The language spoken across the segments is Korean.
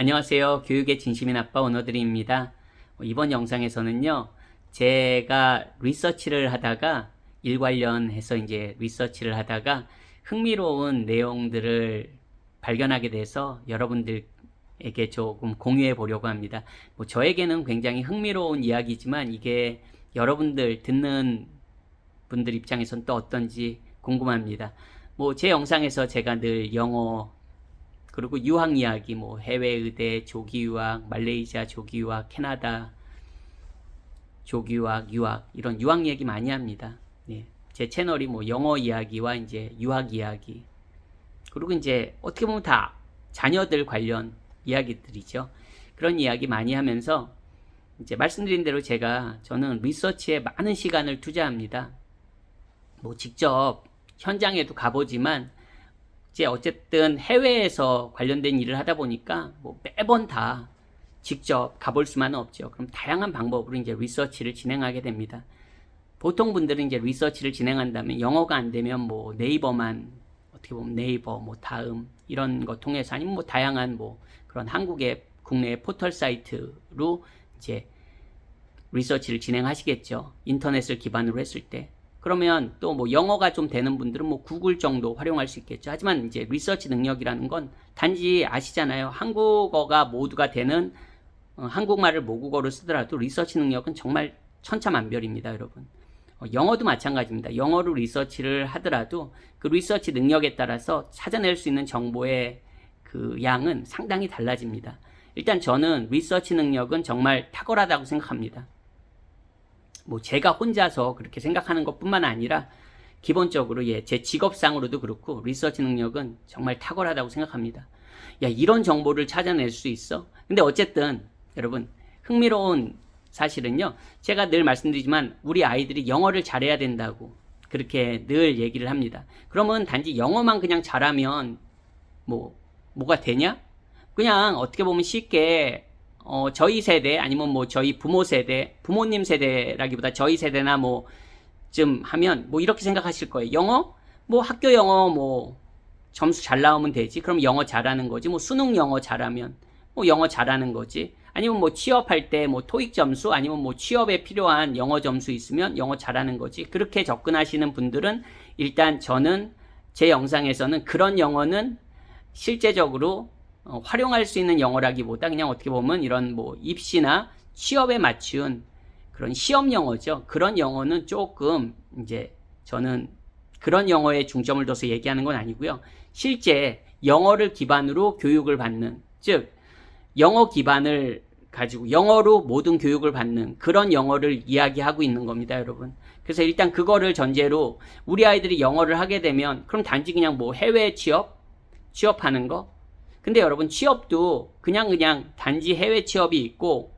안녕하세요. 교육의 진심인 아빠 원어드림입니다. 어, 이번 영상에서는요, 제가 리서치를 하다가 일 관련해서 이제 리서치를 하다가 흥미로운 내용들을 발견하게 돼서 여러분들에게 조금 공유해 보려고 합니다. 뭐 저에게는 굉장히 흥미로운 이야기지만 이게 여러분들 듣는 분들 입장에선 또 어떤지 궁금합니다. 뭐 제 영상에서 제가 늘 영어 그리고 유학 이야기 뭐 해외 의대 조기 유학, 말레이시아 조기 유학, 캐나다 조기 유학, 유학 이런 유학 얘기 많이 합니다. 네. 제 채널이 뭐 영어 이야기와 이제 유학 이야기 그리고 이제 어떻게 보면 다 자녀들 관련 이야기들이죠. 그런 이야기 많이 하면서 이제 말씀드린 대로 제가 저는 리서치에 많은 시간을 투자합니다. 뭐 직접 현장에도 가보지만 이제 어쨌든 해외에서 관련된 일을 하다 보니까 뭐 매번 다 직접 가볼 수만은 없죠. 그럼 다양한 방법으로 이제 리서치를 진행하게 됩니다. 보통 분들은 이제 리서치를 진행한다면 영어가 안 되면 뭐 네이버만 어떻게 보면 네이버 뭐 다음 이런 거 통해서 아니면 뭐 다양한 뭐 그런 한국의 국내 포털 사이트로 이제 리서치를 진행하시겠죠. 인터넷을 기반으로 했을 때. 그러면 또 뭐 영어가 좀 되는 분들은 뭐 구글 정도 활용할 수 있겠죠. 하지만 이제 리서치 능력이라는 건 단지 아시잖아요. 한국어가 모두가 되는 어, 한국말을 모국어로 쓰더라도 리서치 능력은 정말 천차만별입니다, 여러분. 어, 영어도 마찬가지입니다. 영어로 리서치를 하더라도 그 리서치 능력에 따라서 찾아낼 수 있는 정보의 그 양은 상당히 달라집니다. 일단 저는 리서치 능력은 정말 탁월하다고 생각합니다. 뭐 제가 혼자서 그렇게 생각하는 것뿐만 아니라 기본적으로 예, 제 직업상으로도 그렇고 리서치 능력은 정말 탁월하다고 생각합니다. 야, 이런 정보를 찾아낼 수 있어? 근데 어쨌든 여러분 흥미로운 사실은요. 제가 늘 말씀드리지만 우리 아이들이 영어를 잘해야 된다고 그렇게 늘 얘기를 합니다. 그러면 단지 영어만 그냥 잘하면 뭐 뭐가 되냐? 그냥 어떻게 보면 쉽게 어, 저희 세대 아니면 뭐 저희 부모 세대, 부모님 세대라기보다 저희 세대나 뭐 좀 하면 뭐 이렇게 생각하실 거예요. 영어? 뭐 학교 영어 뭐 점수 잘 나오면 되지. 그럼 영어 잘하는 거지. 뭐 수능 영어 잘하면 뭐 영어 잘하는 거지. 아니면 뭐 취업할 때 뭐 토익 점수 아니면 뭐 취업에 필요한 영어 점수 있으면 영어 잘하는 거지. 그렇게 접근하시는 분들은 일단 저는 제 영상에서는 그런 영어는 실제적으로 어, 활용할 수 있는 영어라기보다 그냥 어떻게 보면 이런 뭐 입시나 취업에 맞춘 그런 시험 영어죠. 그런 영어는 조금 이제 저는 그런 영어에 중점을 둬서 얘기하는 건 아니고요. 실제 영어를 기반으로 교육을 받는 즉 영어 기반을 가지고 영어로 모든 교육을 받는 그런 영어를 이야기하고 있는 겁니다, 여러분. 그래서 일단 그거를 전제로 우리 아이들이 영어를 하게 되면 그럼 단지 그냥 뭐 해외 취업 취업하는 거 근데 여러분 취업도 그냥 그냥 단지 해외 취업이 있고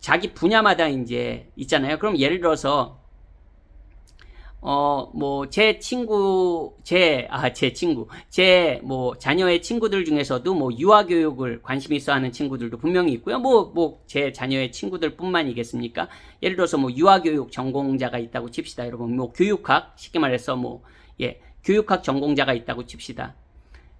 자기 분야마다 이제 있잖아요. 그럼 예를 들어서 어 뭐 제 친구 제 아 제 친구 제 뭐 자녀의 친구들 중에서도 뭐 유아 교육을 관심 있어 하는 친구들도 분명히 있고요. 뭐 뭐 제 자녀의 친구들뿐만이겠습니까? 예를 들어서 뭐 유아 교육 전공자가 있다고 칩시다. 여러분 뭐 교육학 쉽게 말해서 뭐 예, 교육학 전공자가 있다고 칩시다.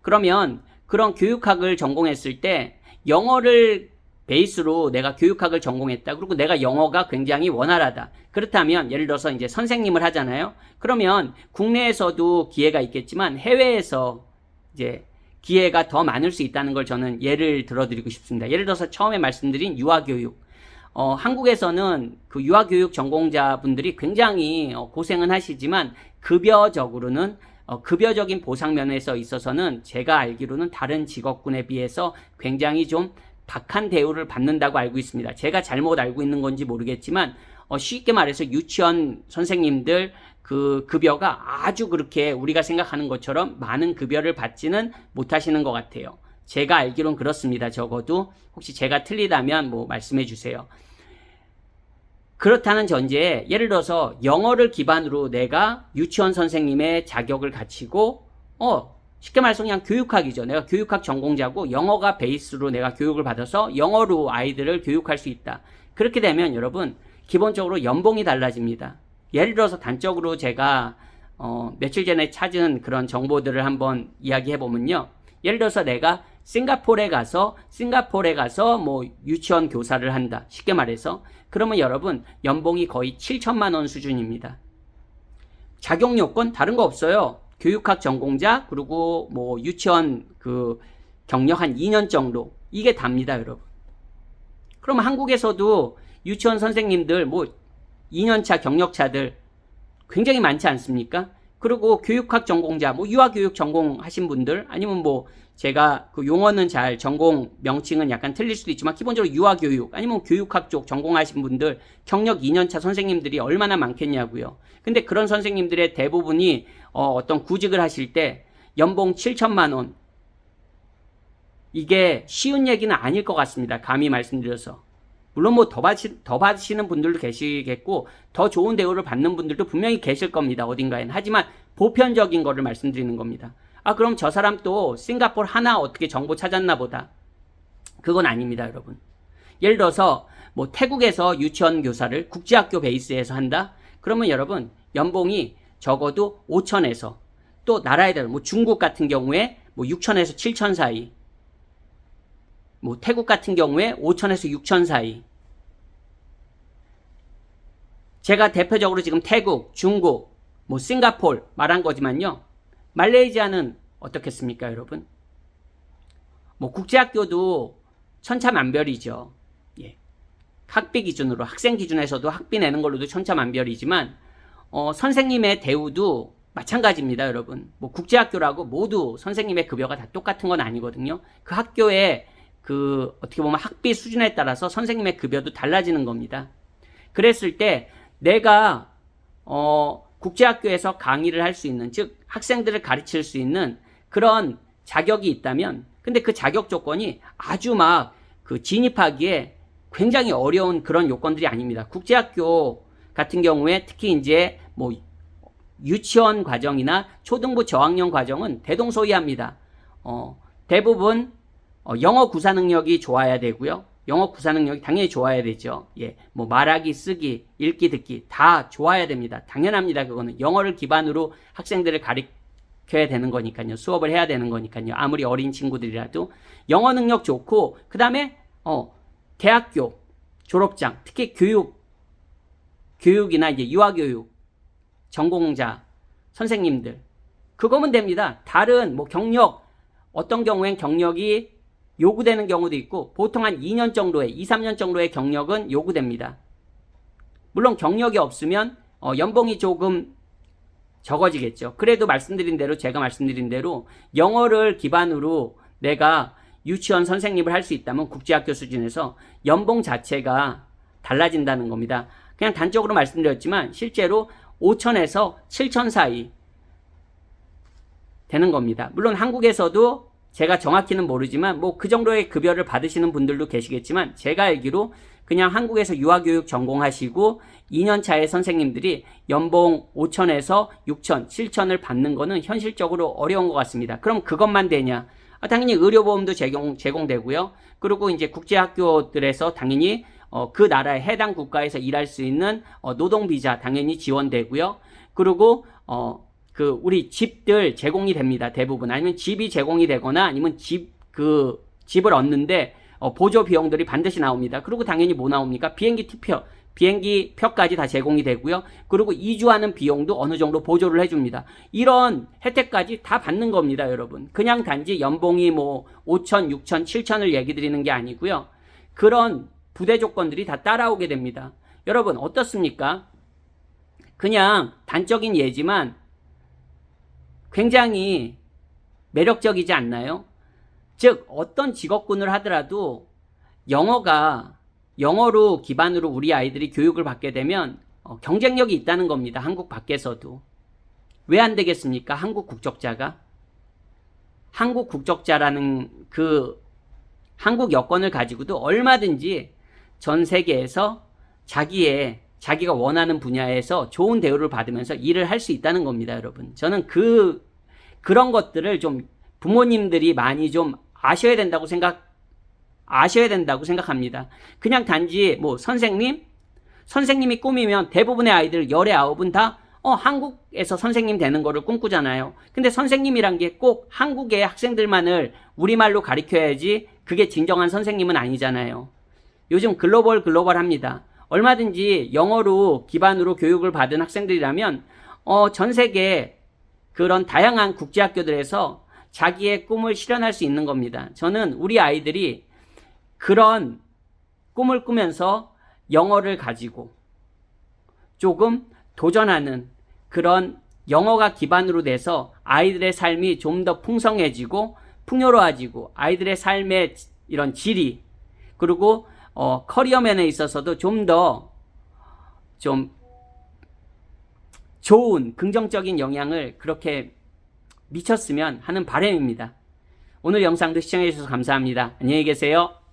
그러면 그런 교육학을 전공했을 때 영어를 베이스로 내가 교육학을 전공했다. 그리고 내가 영어가 굉장히 원활하다. 그렇다면 예를 들어서 이제 선생님을 하잖아요. 그러면 국내에서도 기회가 있겠지만 해외에서 이제 기회가 더 많을 수 있다는 걸 저는 예를 들어드리고 싶습니다. 예를 들어서 처음에 말씀드린 유아교육. 어, 한국에서는 그 유아교육 전공자분들이 굉장히 어, 고생은 하시지만 급여적으로는 어, 급여적인 보상 면에서 있어서는 제가 알기로는 다른 직업군에 비해서 굉장히 좀 박한 대우를 받는다고 알고 있습니다. 제가 잘못 알고 있는 건지 모르겠지만 어, 쉽게 말해서 유치원 선생님들 그 급여가 아주 그렇게 우리가 생각하는 것처럼 많은 급여를 받지는 못하시는 것 같아요. 제가 알기론 그렇습니다. 적어도 혹시 제가 틀리다면 뭐 말씀해 주세요. 그렇다는 전제에 예를 들어서 영어를 기반으로 내가 유치원 선생님의 자격을 갖추고 어 쉽게 말해서 그냥 교육학이죠. 내가 교육학 전공자고 영어가 베이스로 내가 교육을 받아서 영어로 아이들을 교육할 수 있다. 그렇게 되면 여러분 기본적으로 연봉이 달라집니다. 예를 들어서 단적으로 제가 어, 며칠 전에 찾은 그런 정보들을 한번 이야기해 보면요. 예를 들어서 내가 싱가포르에 가서 싱가포르에 가서 뭐 유치원 교사를 한다. 쉽게 말해서 그러면 여러분 연봉이 거의 7천만 원 수준입니다. 자격 요건 다른 거 없어요. 교육학 전공자 그리고 뭐 유치원 그 경력 한 2년 정도 이게 답니다, 여러분. 그럼 한국에서도 유치원 선생님들 뭐 2년차 경력차들 굉장히 많지 않습니까? 그리고 교육학 전공자, 뭐 유아교육 전공하신 분들 아니면 뭐 제가 그 용어는 잘 전공 명칭은 약간 틀릴 수도 있지만 기본적으로 유아교육 아니면 교육학 쪽 전공하신 분들 경력 2년차 선생님들이 얼마나 많겠냐고요. 근데 그런 선생님들의 대부분이 어, 어떤 구직을 하실 때 연봉 7천만 원 이게 쉬운 얘기는 아닐 것 같습니다. 감히 말씀드려서. 물론 뭐 더 받시, 더 받으시는 분들도 계시겠고 더 좋은 대우를 받는 분들도 분명히 계실 겁니다. 어딘가엔. 하지만 보편적인 거를 말씀드리는 겁니다. 아 그럼 저 사람 또 싱가포르 하나 어떻게 정보 찾았나 보다. 그건 아닙니다, 여러분. 예를 들어서 뭐 태국에서 유치원 교사를 국제학교 베이스에서 한다. 그러면 여러분 연봉이 적어도 5천에서 또 나라에 따라 뭐 중국 같은 경우에 뭐 6천에서 7천 사이 뭐 태국 같은 경우에 5천에서 6천 사이. 제가 대표적으로 지금 태국, 중국, 뭐 싱가폴 말한 거지만요. 말레이시아는 어떻겠습니까, 여러분? 뭐 국제학교도 천차만별이죠. 예. 학비 기준으로 학생 기준에서도 학비 내는 걸로도 천차만별이지만 어, 선생님의 대우도 마찬가지입니다, 여러분. 뭐 국제학교라고 모두 선생님의 급여가 다 똑같은 건 아니거든요. 그 학교에 그 어떻게 보면 학비 수준에 따라서 선생님의 급여도 달라지는 겁니다. 그랬을 때 내가 어 국제학교에서 강의를 할 수 있는 즉 학생들을 가르칠 수 있는 그런 자격이 있다면 근데 그 자격 조건이 아주 막 그 진입하기에 굉장히 어려운 그런 요건들이 아닙니다. 국제학교 같은 경우에 특히 이제 뭐 유치원 과정이나 초등부 저학년 과정은 대동소이합니다. 어, 대부분 어, 영어 구사 능력이 좋아야 되고요. 영어 구사 능력이 당연히 좋아야 되죠. 예, 뭐 말하기, 쓰기, 읽기, 듣기 다 좋아야 됩니다. 당연합니다. 그거는 영어를 기반으로 학생들을 가르쳐야 되는 거니까요. 수업을 해야 되는 거니까요. 아무리 어린 친구들이라도 영어 능력 좋고 그 다음에 어 대학교 졸업장, 특히 교육 교육이나 이제 유아 교육 전공자 선생님들 그거면 됩니다. 다른 뭐 경력 어떤 경우엔 경력이 요구되는 경우도 있고 보통 한 2년 정도의 2, 3년 정도의 경력은 요구됩니다. 물론 경력이 없으면 어, 연봉이 조금 적어지겠죠. 그래도 말씀드린 대로 제가 말씀드린 대로 영어를 기반으로 내가 유치원 선생님을 할 수 있다면 국제학교 수준에서 연봉 자체가 달라진다는 겁니다. 그냥 단적으로 말씀드렸지만 실제로 5천에서 7천 사이 되는 겁니다. 물론 한국에서도 제가 정확히는 모르지만 뭐 그 정도의 급여를 받으시는 분들도 계시겠지만 제가 알기로 그냥 한국에서 유아교육 전공하시고 2년 차의 선생님들이 연봉 5천에서 6천, 7천을 받는 거는 현실적으로 어려운 것 같습니다. 그럼 그것만 되냐? 아, 당연히 의료보험도 제공, 제공되고요. 그리고 이제 국제학교들에서 당연히 어, 그 나라의 해당 국가에서 일할 수 있는 어, 노동비자 당연히 지원되고요. 그리고 어, 그 우리 집들 제공이 됩니다. 대부분 아니면 집이 제공이 되거나 아니면 집 그 집을 얻는데 어, 보조 비용들이 반드시 나옵니다. 그리고 당연히 뭐 나옵니까? 비행기 티표, 비행기 표까지 다 제공이 되고요. 그리고 이주하는 비용도 어느 정도 보조를 해줍니다. 이런 혜택까지 다 받는 겁니다, 여러분. 그냥 단지 연봉이 뭐 5천, 6천, 7천을 얘기 드리는 게 아니고요. 그런 부대 조건들이 다 따라오게 됩니다. 여러분 어떻습니까? 그냥 단적인 예지만 굉장히 매력적이지 않나요? 즉, 어떤 직업군을 하더라도 영어가, 영어로 기반으로 우리 아이들이 교육을 받게 되면 어, 경쟁력이 있다는 겁니다. 한국 밖에서도. 왜 안 되겠습니까? 한국 국적자가. 한국 국적자라는 그 한국 여권을 가지고도 얼마든지 전 세계에서 자기의 자기가 원하는 분야에서 좋은 대우를 받으면서 일을 할 수 있다는 겁니다, 여러분. 저는 그 그런 것들을 좀 부모님들이 많이 좀 아셔야 된다고 생각 아셔야 된다고 생각합니다. 그냥 단지 뭐 선생님 선생님이 꿈이면 대부분의 아이들 열의 아홉은 다 어, 한국에서 선생님 되는 거를 꿈꾸잖아요. 근데 선생님이란 게 꼭 한국의 학생들만을 우리말로 가르쳐야지 그게 진정한 선생님은 아니잖아요. 요즘 글로벌 글로벌 합니다. 얼마든지 영어로 기반으로 교육을 받은 학생들이라면 어, 전 세계 그런 다양한 국제학교들에서 자기의 꿈을 실현할 수 있는 겁니다. 저는 우리 아이들이 그런 꿈을 꾸면서 영어를 가지고 조금 도전하는 그런 영어가 기반으로 돼서 아이들의 삶이 좀 더 풍성해지고 풍요로워지고 아이들의 삶의 이런 질이 그리고 어, 커리어 면에 있어서도 좀더좀 좋은 긍정적인 영향을 그렇게 미쳤으면 하는 바람입니다. 오늘 영상도 시청해 주셔서 감사합니다. 안녕히 계세요.